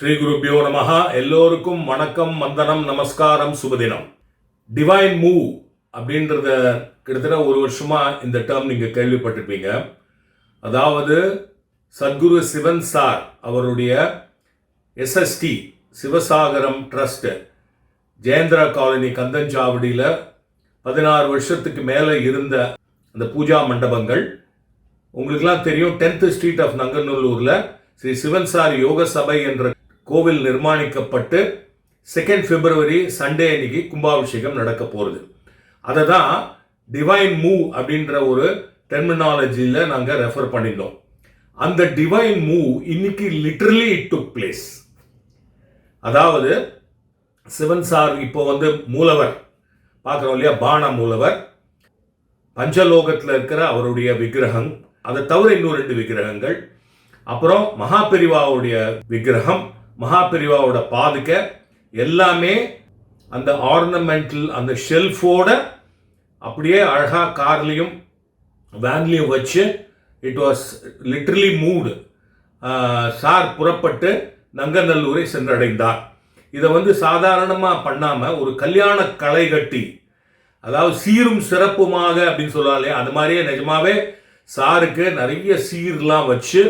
ஸ்ரீ குருப்பியோ நமஹ. எல்லோருக்கும் வணக்கம் வந்தனம் நமஸ்காரம் சுபதினம். டிவைன் மூவ் அப்படின்றத கிட்டத்தட்ட ஒரு வருஷமா இந்த டேர்ம் நீங்க கேள்விப்பட்டிருப்பீங்க. அதாவது சத்குரு சிவன் சார் அவருடைய SST Sivasagaram trust Jayendra colony கந்தஞ்சாவடியில் பதினாறு வருஷத்துக்கு மேலே இருந்த அந்த பூஜா மண்டபங்கள். உங்களுக்கெல்லாம் தெரியும் டென்த்து ஸ்ட்ரீட் ஆஃப் நங்கநல்லூரில் ஸ்ரீ சிவன் சார் யோக சபை என்ற கோவில் நிர்மாணிக்கப்பட்டு செகண்ட் பிப்ரவரி சண்டே அன்னைக்கு கும்பாபிஷேகம் நடக்க போகிறது அதை தான் டிவைன் மூவ் அப்படின்ற ஒரு டெர்மினாலஜியில் நாங்கள் ரெஃபர் பண்ணியிருந்தோம் அந்த டிவைன் மூவ் இன்னைக்கு லிட்ரலி இட் டுக் பிளேஸ் அதாவது சிவன் சார் இப்போ வந்து மூலவர். பார்க்குறோம் இல்லையா? பான மூலவர். பஞ்சலோகத்தில் இருக்கிற அவருடைய விக்கிரகம். அதை தவிர இன்னும் ரெண்டு விக்கிரகங்கள். அப்புறம் மகாபெரிவாவுடைய விக்கிரகம். மகாபெரிவாவோட பாதுகை எல்லாமே அந்த ஆர்னமெண்டல் அந்த ஷெல்ஃபோட அப்படியே அழகாக கார்லேயும் வேன்லேயும் வச்சு it was literally mood sir புறப்பட்டு நங்கநல்லூரை சென்றடைந்தார். இதை வந்து சாதாரணமாக பண்ணாமல் ஒரு கல்யாண களை கட்டி அதாவது சீரும் சிறப்புமாக அப்படின்னு சொல்லலாம் அது மாதிரியே நிஜமாவே சாருக்கு நிறைய சீர்லாம் வச்சு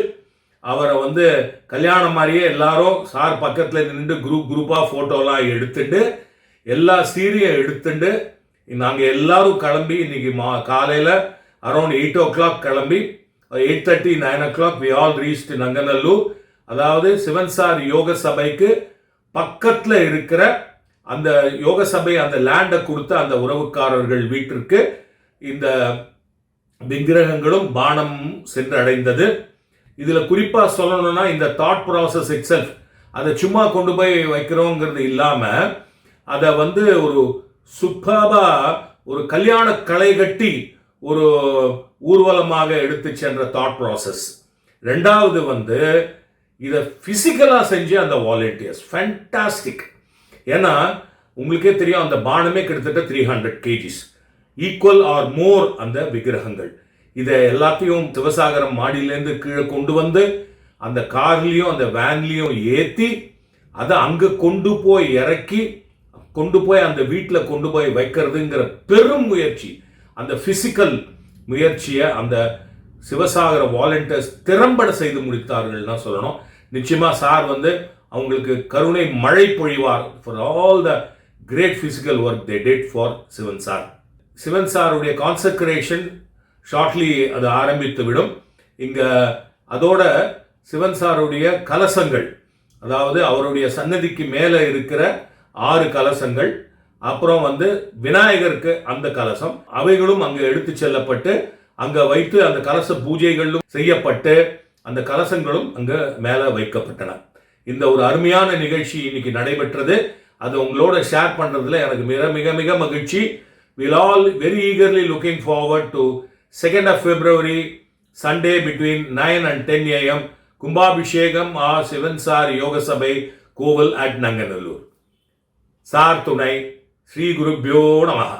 அவரை வந்து கல்யாணம் மாதிரியே எல்லாரும் சார் பக்கத்தில் நின்று குரூப் குரூப்பாக ஃபோட்டோலாம் எடுத்துட்டு எல்லா சீரியும் எடுத்துட்டு நாங்கள் எல்லாரும் கிளம்பி இன்னைக்கு மா காலையில் அரௌண்ட் எயிட் ஓ கிளாக் கிளம்பி eight thirty nine o'clock we all reached Nanganallur. அதாவது சிவன் சார் யோக சபைக்கு பக்கத்தில் இருக்கிற அந்த யோக சபை அந்த லேண்டை கொடுத்த அந்த உறவுக்காரர்கள் வீட்டிற்கு இந்த விக்கிரகங்களும் பானமும் சென்றடைந்தது. இதில் குறிப்பாக சொல்லணும்னா இந்த தாட் ப்ராசஸ் இட் செல்ஃப் அதை சும்மா கொண்டு போய் வைக்கிறோங்கிறது இல்லாமல் அதை வந்து ஒரு சுப்பபா ஒரு கல்யாண களை கட்டி ஒரு ஊர்வலமாக எடுத்து சென்ற தாட் ப்ராசஸ் ரெண்டாவது வந்து இதை ஃபிசிக்கலாக செஞ்சு அந்த வாலண்டியர்ஸ் ஃபேண்டாஸ்டிக் ஏன்னா உங்களுக்கே தெரியும் அந்த பானமே கிட்டத்தட்ட three hundred kgs equal or more அந்த விக்கிரகங்கள். இதை எல்லாத்தையும் சிவசாகரம் மாடியிலேருந்து கீழே கொண்டு வந்து அந்த கார்லேயும் அந்த வேன்லேயும் ஏற்றி அதை அங்கே கொண்டு போய் இறக்கி கொண்டு போய் அந்த வீட்டில் கொண்டு போய் வைக்கிறதுங்கிற பெரும் முயற்சி. அந்த ஃபிசிக்கல் முயற்சியை அந்த சிவசாகர வாலண்டியர்ஸ் திறம்பட செய்து முடித்தார்கள்னா சொல்லணும். நிச்சயமாக சார் வந்து அவங்களுக்கு கருணை மழை பொழிவார் for all the great physical work they did for Sivan sir. Sivan சாருடைய கான்சக்ரேஷன் ஷார்ட்லி அது ஆரம்பித்து விடும் இங்கே அதோட சிவன் சாருடைய கலசங்கள் அதாவது அவருடைய சன்னதிக்கு மேலே இருக்கிற ஆறு கலசங்கள் அப்புறம் வந்து விநாயகருக்கு அந்த கலசம் அவைகளும் அங்கே எடுத்து செல்லப்பட்டு அங்கே வைத்து அந்த கலச பூஜைகளும் செய்யப்பட்டு அந்த கலசங்களும் அங்கே மேலே வைக்கப்பட்டன. இந்த ஒரு அருமையான நிகழ்ச்சி இன்னைக்கு நடைபெற்றது. அது உங்களோட ஷேர் பண்ணுறதுல எனக்கு மிக மிக மிக மகிழ்ச்சி. Will all very eagerly looking forward to second of February Sunday between nine and ten AM kumbabhishekam ah Sivan sir யோக சபை கோவில் அட் நங்கநல்லூர் சார் துணை ஸ்ரீ குருப்பியோ நமகா